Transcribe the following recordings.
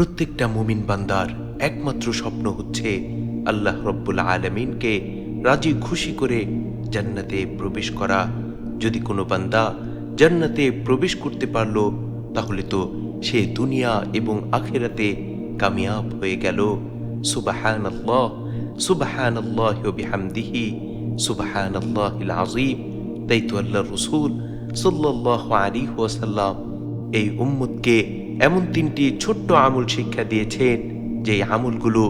প্রত্যেকটা মুমিন বান্দার একমাত্র স্বপ্ন হচ্ছে আল্লাহ রব্বুল আলমিনকে রাজি খুশি করে জান্নাতে প্রবেশ করা। যদি কোনো বান্দা জান্নাতে প্রবেশ করতে পারল, তাহলে তো সে দুনিয়া এবং আখেরাতে কামিয়াব হয়ে গেল। সুবাহান আল্লাহ সুবাহান আল্লাহ বিহামদিহি সুবাহান আল্লাহিল আজিম তাই তো আল্লাহ রসুল সাল্লাহ আলী ওয়াসাল্লাম এই উম্মতকে এমন তিনটি ছোট্ট আমল শিক্ষা দিয়েছেন যে আমলগুলো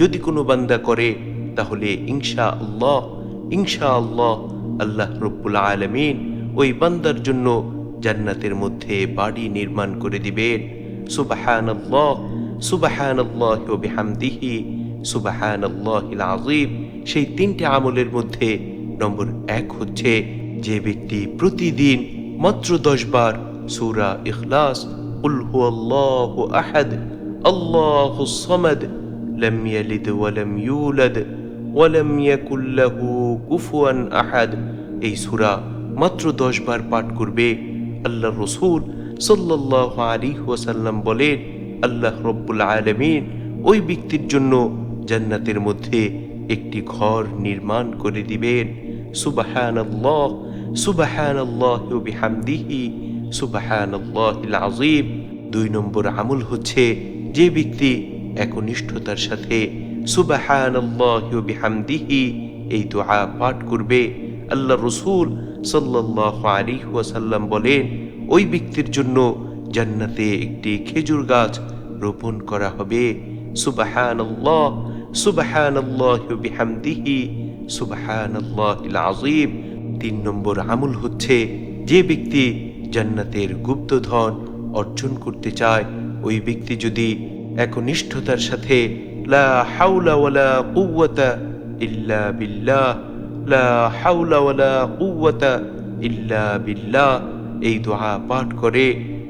যদি কোনো বান্দা করে, তাহলে ইনশা আল্লাহ ইনশা আল্লাহ আল্লাহ রব্বুল আলমিন ওই বান্দার জন্য জান্নাতের মধ্যে বাড়ি নির্মাণ করে দিবেন। সুবাহান আল্লাহ সুবাহান আল্লাহ বিহামদিহি সুবাহান আল্লাহিল আজিম সেই তিনটি আমলের মধ্যে নম্বর এক হচ্ছে, যে ব্যক্তি প্রতিদিন মাত্র দশ বার সুরা ইখলাস قل هو الله أحد الله الصمد لم يلد ولم يولد ولم يكن له كفوا أحد এই সূরা মাত্র দশ বার পাঠ করবে আল্লাহ রসুল সাল্লাহ আলী ওয়াসাল্লাম বলেন আল্লাহ রব্বুল আলমিন ওই ব্যক্তির জন্য জান্নাতের মধ্যে একটি ঘর নির্মাণ করে দিবেন সুবাহান আল্লাহ সুবাহান আল্লাহ বিহামদিহি সুবাহান আজিম দুই নম্বর আমল হচ্ছে যে ব্যক্তি একনিষ্ঠতার সাথে সুবাহান আল্লাহ বিহামদিহি এই দোয়া পাঠ করবে আল্লাহ রসুল সাল্লাহ আলী বলেন, ওই ব্যক্তির জন্য জান্নাতে একটি খেজুর গাছ রোপণ করা হবে। সুবাহান আল্লাহ সুবাহান আল্লাহ বিহামদিহি সুবাহান আল্লাহিল আজিম তিন নম্বর আমল হচ্ছে যে ব্যক্তি জান্নাতের গুপ্তধন অর্জন করতে চায়, ওই ব্যক্তি যদি একনিষ্ঠতার সাথে, লা হাওলা ওয়ালা কুওয়াতা ইল্লা বিল্লাহ, লা হাওলা ওয়ালা কুওয়াতা ইল্লা বিল্লাহ, এই দোয়া পাঠ করে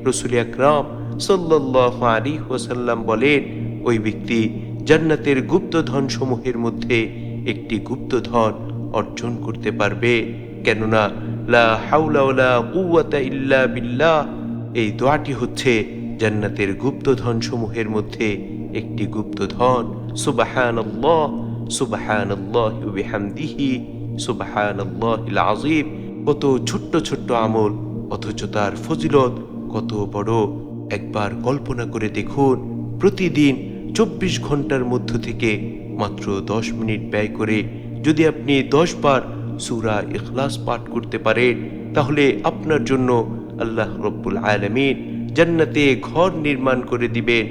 রসুল আকরাম সাল্লাল্লাহু আলাইহি ওয়াসাল্লাম বলেন, ওই ব্যক্তি জান্নাতের গুপ্তধন সমূহের মধ্যে একটি গুপ্তধন অর্জন করতে পারবে। কেননা লা হাওলা ওয়ালা কুওয়াতা ইল্লা বিল্লাহ। এই দোয়াটি হচ্ছে জান্নাতের গুপ্তধন সমূহের মধ্যে একটি গুপ্তধন। সুবাহানাল্লাহ সুবাহানাল্লাহ বিহামদিহি, সুবাহানাল্লাহিল আজিম কত ছোট্ট ছোট্ট আমল, অথচ তার ফজিলত কত বড়। একবার কল্পনা করে দেখুন, প্রতিদিন চব্বিশ ঘণ্টার মধ্য থেকে মাত্র দশ মিনিট ব্যয় করে যদি আপনি দশ বার সুরা ইখলাস পাঠ করতে পারেন তাহলে আপনার জন্য আল্লাহ রব্বুল আলমিন জান্নাতে ঘর নির্মাণ করে দিবেন।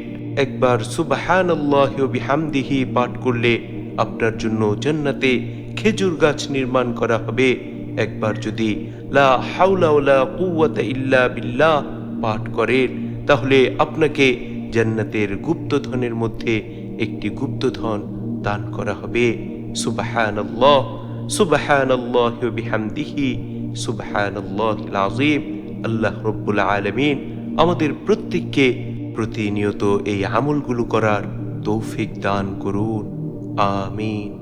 একবার সুবাহান আল্লাহ বিহামদিহি পাঠ করলে আপনার জন্য জান্নাতে খেজুর গাছ নির্মাণ করা হবে। একবার যদি লা হাওলা ওয়ালা কুওয়াতা ইল্লা বিল্লাহ পাঠ করেন, তাহলে আপনাকে জান্নাতের গুপ্তধনের মধ্যে একটি গুপ্তধন দান করা হবে। সুবাহান আল্লাহ সুবাহান বিহামদিহি সুবহান আজিম আল্লাহ রব্বুল আলমিন আমাদের প্রত্যেককে প্রতিনিয়ত এই আমলগুলো করার তৌফিক দান করুন, আমিন।